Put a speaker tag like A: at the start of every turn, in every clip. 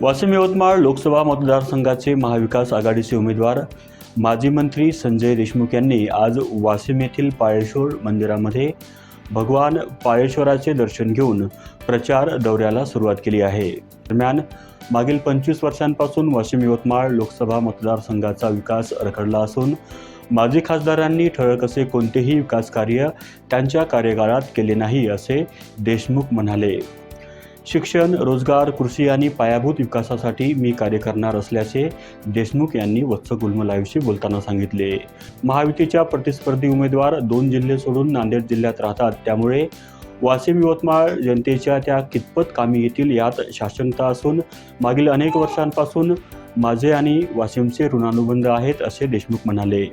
A: वाशिम यवतमाळ लोकसभा मतदारसंघाचे महाविकास आघाडीचे उमेदवार माजी मंत्री संजय देशमुख यांनी आज वाशिम येथील पाळेश्वर मंदिरामध्ये भगवान पाळेश्वराचे दर्शन घेऊन प्रचार दौऱ्याला सुरुवात केली आहे. दरम्यान मागील पंचवीस वर्षांपासून वाशिम यवतमाळ लोकसभा मतदारसंघाचा विकास रखडला असून माजी खासदारांनी ठळक असे कोणतेही विकास कार्य त्यांच्या कार्यकाळात केले नाही असे देशमुख म्हणाले. शिक्षण रोजगार कृषी आणि पायाभूत विकासासाठी मी कार्य करणार असल्याचे देशमुख यांनी वत्स गुल्म लाईव्हशी बोलताना सांगितले. महायुतीच्या प्रतिस्पर्धी उमेदवार दोन जिल्हे सोडून नांदेड जिल्ह्यात राहतात. त्यामुळे वाशिम यवतमाळ जनतेच्या त्या कितपत कामी येतील यात शासनता असून मागील अनेक वर्षांपासून माझे आणि वाशिमचे ऋणानुबंध आहेत असे देशमुख म्हणाले.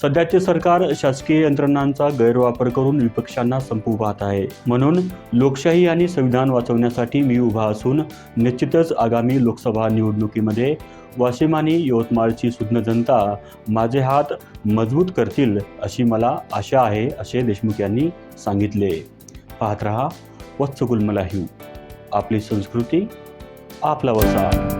A: सध्याचे सरकार शासकीय यंत्रणांचा गैरवापर करून विपक्षांना संपू पाहत आहे. म्हणून लोकशाही आणि संविधान वाचवण्यासाठी मी उभा असून निश्चितच आगामी लोकसभा निवडणुकीमध्ये वाशिम आणि यवतमाळची सुज्ञ जनता माझे हात मजबूत करतील अशी मला आशा आहे असे देशमुख यांनी सांगितले. पाहत रहा वत्सगुल मलाही आपली संस्कृती आपला वसा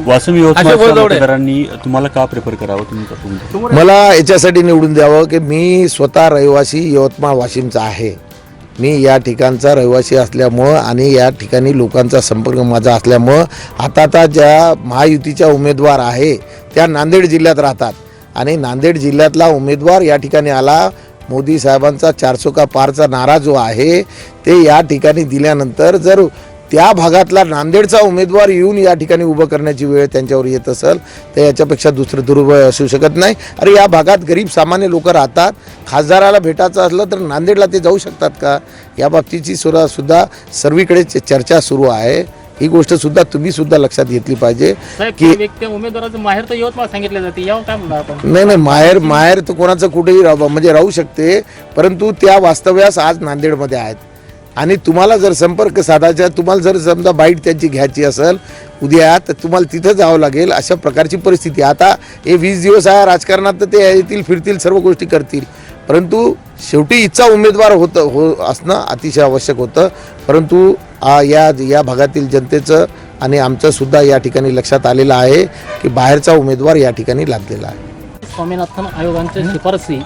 A: मतदारांनी तुम्हाला का प्रेफर करावं? तुमचं तुमचं
B: मला याच्यासाठी निवडून द्यावं की मी स्वतः रहिवासी यवतमाळ वाशिमचा आहे. मी या ठिकाणचा रहिवासी असल्यामुळं आणि या ठिकाणी लोकांचा संपर्क माझा असल्यामुळं आता आता ज्या महायुतीच्या उमेदवार आहे त्या नांदेड जिल्ह्यात राहतात. आणि नांदेड जिल्ह्यातला उमेदवार या ठिकाणी आला मोदी साहेबांचा चारसो का पारचा नारा जो आहे ते या ठिकाणी दिल्यानंतर जर त्या भागातला नांदेडचा उमेदवार येऊन या ठिकाणी उभं करण्याची वेळ त्यांच्यावर येत असेल तर याच्यापेक्षा दुसरं दुर्बळ असू शकत नाही. अरे या भागात गरीब सामान्य लोक राहतात खासदाराला भेटायचं असलं तर नांदेडला ते जाऊ शकतात का? या बाबतीची सुद्धा सुद्धा सर्वीकडे चर्चा सुरू आहे. ही गोष्ट सुद्धा तुम्ही सुद्धा लक्षात घेतली पाहिजे की-
C: ते व्यक्ती उमेदवाराचं माहेर तर यवतमाळ सांगितलं जाते.
B: नाही नाही माहेर माहेर तर कोणाचं कुठेही राह म्हणजे राहू शकते परंतु त्या वास्तव्यास आज नांदेडमध्ये आहेत. आणि तुम्हाला जर संपर्क साधायचा तुम्हाला जर समजा बाईट त्यांची घ्यायची असेल उद्या तर तुम्हाला तिथं जावं लागेल अशा प्रकारची परिस्थिती. आता हे वीस दिवस आहे राजकारणात तर ते येतील फिरतील सर्व गोष्टी करतील. परंतु शेवटी इच्छा उमेदवार होतं हो असणं अतिशय आवश्यक होतं. परंतु या या भागातील जनतेचं आणि आमचंसुद्धा या ठिकाणी लक्षात आलेलं आहे की बाहेरचा उमेदवार या ठिकाणी लागलेला आहे.
C: स्वामीनाथन आयोगांच्या शिफारसी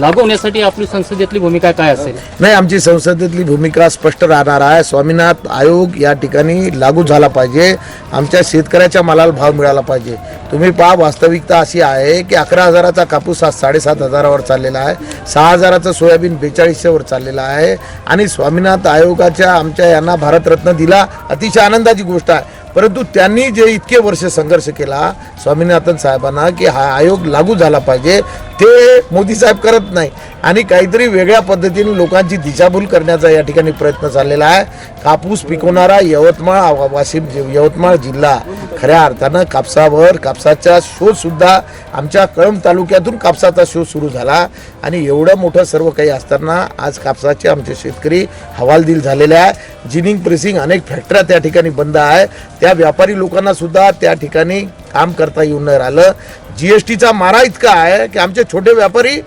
C: लागू होण्यासाठी आपली संसदेतली भूमिका काय असेल?
B: नाही आमची संसदेतली भूमिका स्पष्ट राहणार आहे. स्वामीनाथ आयोग या ठिकाणी लागू झाला पाहिजे. आमच्या शेतकऱ्याच्या मालाला भाव मिळाला पाहिजे. तुम्ही पहा वास्तविकता अशी आहे की अकरा हजाराचा कापूस हा साडेसात हजारावर चाललेला आहे. सहा हजाराचं सोयाबीन बेचाळीसशेवर चाललेला आहे. आणि स्वामीनाथ आयोगाच्या आमच्या यांना भारतरत्न दिला अतिशय आनंदाची गोष्ट आहे. परंतु त्यांनी जे इतके वर्ष संघर्ष केला स्वामीनाथन साहेबांना की हा आयोग लागू झाला पाहिजे. ते मोदी साहेब करत नाही. आणि काहीतरी वेगळ्या पद्धतीने लोकांची दिशाभूल करण्याचा या ठिकाणी प्रयत्न चाललेला आहे. कापूस पिकवणारा यवतमाळ वाशिम जि- यवतमाळ जिल्हा खऱ्या अर्थानं कापसावर कापसाचा शोधसुद्धा आमच्या कळंब तालुक्यातून कापसाचा शोध सुरू झाला. आणि एवढं मोठं सर्व काही असताना आज कापसाचे आमचे शेतकरी हवालदिल झालेले आहे. जिनिंग प्रेसिंग अनेक फॅक्टऱ्या त्या ठिकाणी बंद आहे. त्या व्यापारी लोकांनासुद्धा त्या ठिकाणी काम करता येऊन नाही राहिलं जी एस टीचा मारा इतका आहे की आमचे छोटे व्यापारी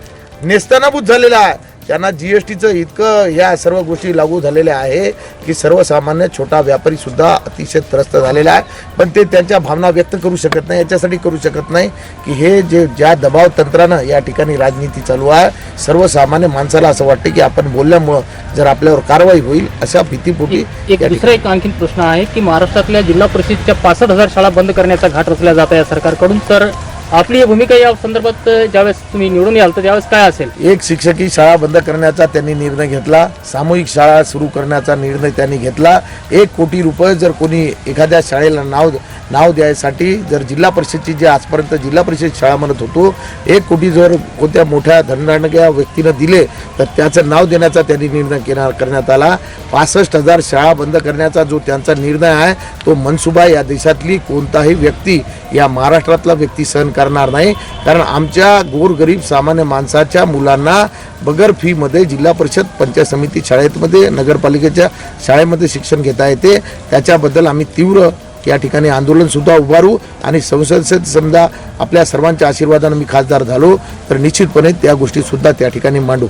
B: नेस्तनाभूत झालेला आहे त्यांना जी एस टीचं इतकं ह्या सर्व गोष्टी लागू झालेल्या आहे की सर्वसामान्य छोटा व्यापारी सुद्धा अतिशय त्रस्त झालेला आहे. पण ते त्यांच्या भावना व्यक्त करू शकत नाही याच्यासाठी करू शकत नाही की हे जे ज्या दबाव तंत्रानं या ठिकाणी राजनीती चालू आहे सर्वसामान्य माणसाला असं वाटतं की आपण बोलल्यामुळं जर आपल्यावर कारवाई होईल अशा भीतीपोटी
C: एक दुसरा एक आणखीन प्रश्न आहे की महाराष्ट्रातल्या जिल्हा परिषदच्या पासष्ट हजार शाळा बंद करण्याचा घाट रचला जात आहे सरकारकडून. तर आपली भूमिका या संदर्भात ज्यावेळेस तुम्ही निवडून याल तर त्यावेळेस काय असेल?
B: एक शिक्षकी शाळा बंद करण्याचा त्यांनी निर्णय घेतला सामूहिक शाळा सुरू करण्याचा निर्णय त्यांनी घेतला. एक कोटी रुपये जर कोणी एखाद्या शाळेला नाव नाव द्यायसाठी जर जिल्हा परिषदची जे आजपर्यंत जिल्हा परिषद शाळा म्हणत होतो एक कोटी जर कोणत्या मोठ्या धनदांडग्या व्यक्तीनं दिले तर त्याचं नाव देण्याचा त्यांनी निर्णय केला करण्यात आला. पासष्ट हजार शाळा बंद करण्याचा जो त्यांचा निर्णय आहे तो मनसुबा या देशातली कोणताही व्यक्ती या महाराष्ट्रातला व्यक्ती सहन करणार नाही. कारण आमच्या गोरगरीब सामान्य माणसाच्या मुलांना बगर फीमध्ये जिल्हा परिषद पंचायत समिती शाळेमध्ये नगरपालिकेच्या शाळेमध्ये शिक्षण घेता येते. त्याच्याबद्दल आम्ही तीव्र या ठिकाणी आंदोलनसुद्धा उभारू आणि संसदेत समजा आपल्या सर्वांच्या आशीर्वादानं मी खासदार झालो तर निश्चितपणे त्या गोष्टीसुद्धा त्या ठिकाणी मांडू.